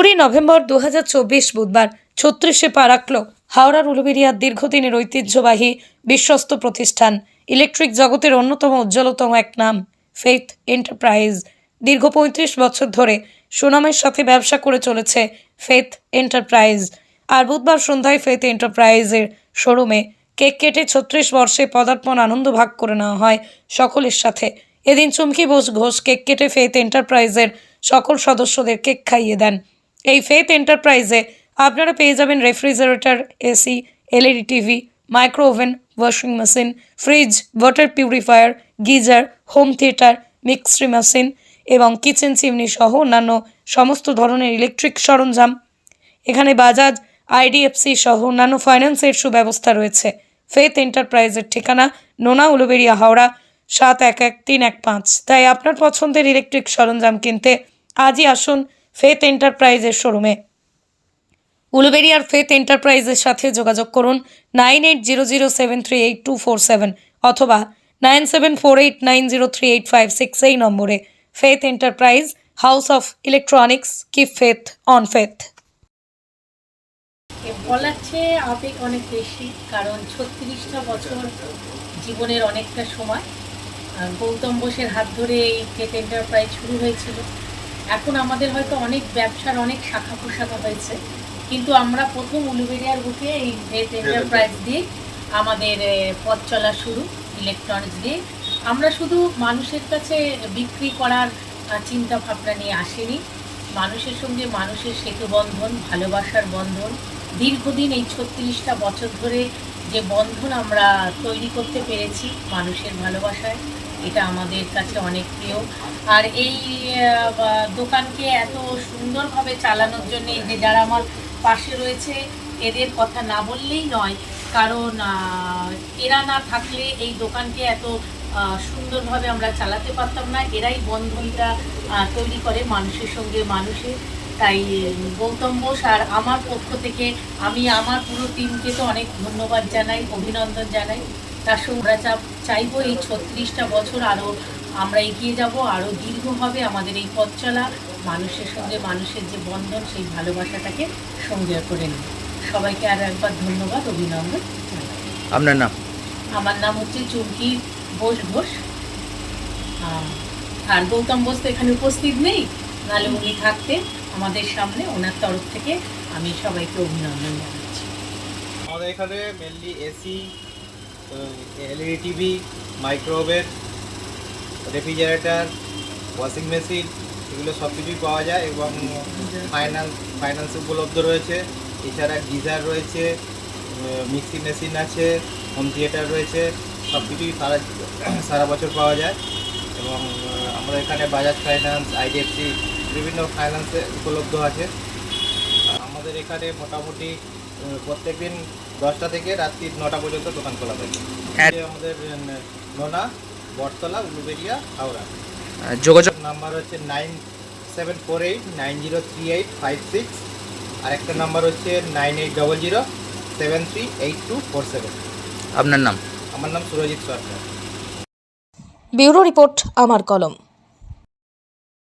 কুড়ি নভেম্বর দু হাজার চব্বিশ বুধবার ছত্রিশে পা রাখল হাওড়ার উলুবেরিয়ার দীর্ঘদিনের ঐতিহ্যবাহী বিশ্বস্ত প্রতিষ্ঠান, ইলেকট্রিক জগতের অন্যতম উজ্জ্বলতম এক নাম ফেথ এন্টারপ্রাইজ। দীর্ঘ পঁয়ত্রিশ বছর ধরে সুনামের সাথে ব্যবসা করে চলেছে ফেথ এন্টারপ্রাইজ। আর বুধবার সন্ধ্যায় ফেথ এন্টারপ্রাইজের শোরুমে কেক কেটে ছত্রিশ বর্ষে পদার্পণ আনন্দ ভাগ করে নেওয়া হয় সকলের সাথে। এদিন চুমকি বোস ঘোষ কেক কেটে ফেথ এন্টারপ্রাইজের সকল সদস্যদের কেক খাইয়ে দেন। এই ফেথ এন্টারপ্রাইজে আপনারা পেয়ে যাবেন refrigerator AC LED TV micro oven washing machine fridge water purifier geyser home theatre mixie machine এবং কিচেন চিমনি সহ অন্যান্য সমস্ত ধরনের ইলেকট্রিক সরঞ্জাম। এখানে বাজাজ আইডিএফসি সহ অন্যান্য ফাইন্যান্সের সুব্যবস্থা রয়েছে। ফেথ এন্টারপ্রাইজের ঠিকানা নোনা উলুবেড়িয়া হাওড়া, সাত এক এক তিন এক পাঁচ। তাই আপনার পছন্দের ইলেকট্রিক সরঞ্জাম কিনতে আজই আসুন ফেথ এন্টারপ্রাইজের শোরুমে। উলুবেরিয়ার ফেথ এন্টারপ্রাইজের সাথে যোগাযোগ করুন nine eight zero zero seven three eight two four seven অথবা nine seven four eight nine zero three eight five six এই নম্বরে Faith Enterprise, house of electronics, কি ফেথ অন ফেথ। চেয়ে আবেগ অনেক বেশি, কারণ ছত্রিশটা বছর জীবনের অনেকটা সময় গৌতম বোসের হাত ধরে এই ফেথ এন্টারপ্রাইজ শুরু হয়েছিল। এখন আমাদের হয়তো অনেক ব্যবসার অনেক শাখা প্রশাখা হয়েছে কিন্তু আমরা প্রথম উলুবেরিয়ার বুকে এই টেট এন্টারপ্রাইজ দিয়ে আমাদের পথ চলা শুরু ইলেকট্রনিক্স দিয়ে। আমরা শুধু মানুষের কাছে বিক্রি করার চিন্তা ভাবনা নিয়ে আসিনি। মানুষের সঙ্গে মানুষের সেতু বন্ধন ভালোবাসার বন্ধন। দীর্ঘদিন এই ছত্রিশটা বছর ধরে যে বন্ধন আমরা তৈরি করতে পেরেছি মানুষের ভালোবাসায় এটা আমাদের কাছে অনেক প্রিয়। আর এই দোকানকে এত সুন্দরভাবে চালানোর জন্য যে যারা আমার পাশে রয়েছে, এদের কথা না বললেই নয়, কারণ এরা না থাকলে এই দোকানকে এত সুন্দরভাবে আমরা চালাতে পারতাম না। এরাই বন্ধনটা তৈরি করে মানুষের সঙ্গে মানুষের। তাই, গৌতম বোস আর আমার পক্ষ থেকে আমি আমার পুরো টিমকে তো অনেক ধন্যবাদ জানাই, অভিনন্দন জানাই। তার সঙ্গে আমরা চা- চাইব এই ছত্রিশটা বছর আরও আমরা এগিয়ে যাব আরও দীর্ঘ হবে আমাদের এই পথ চলা। মানুষের সঙ্গে মানুষের যে বন্ধন সেই ভালোবাসাটাকে সঙ্গে করে নিই সবাইকে আরও একবার ধন্যবাদ অভিনন্দন আপনার নাম? আমার নাম হচ্ছে চুমকি বোস ঘোষ। আহ, আর গৌতম বোস তো এখানে উপস্থিত নেই নাহলে উনি থাকতে আমাদের সামনে ওনার তরফ থেকে আমি সবাইকে অভিনন্দন জানাচ্ছি। আমাদের এখানে mainly AC LED TV microwave refrigerator, washing machine, এগুলো সব কিছুই পাওয়া যায় এবং ফাইন্যান্স ফাইন্যান্স উপলব্ধ রয়েছে। এছাড়া গিজার রয়েছে মিক্সি মেশিন আছে, হোম থিয়েটার রয়েছে, সব কিছুই সারা সারা বছর পাওয়া যায়। এবং আমরা এখানে বাজাজ ফাইন্যান্স, আইডিএফসি, বিভিন্ন ফাইন্যান্সে উপলব্ধ আছে। আমাদের এখানে মোটামুটি প্রত্যেক দিন দশটা থেকে রাত্রি নটা পর্যন্ত দোকান খোলা থাকে। হ্যাঁ। আমাদের নোনা বটতলা উলুবেরিয়া হাওড়া। যোগাযোগ নাম্বার হচ্ছে nine seven four eight nine zero three eight five six. আর একটা নাম্বার হচ্ছে nine eight double zero seven three eight two four seven. আপনার নাম? আমার নাম সুরজিৎ সরকার। ব্যুরো রিপোর্ট আমার কলম।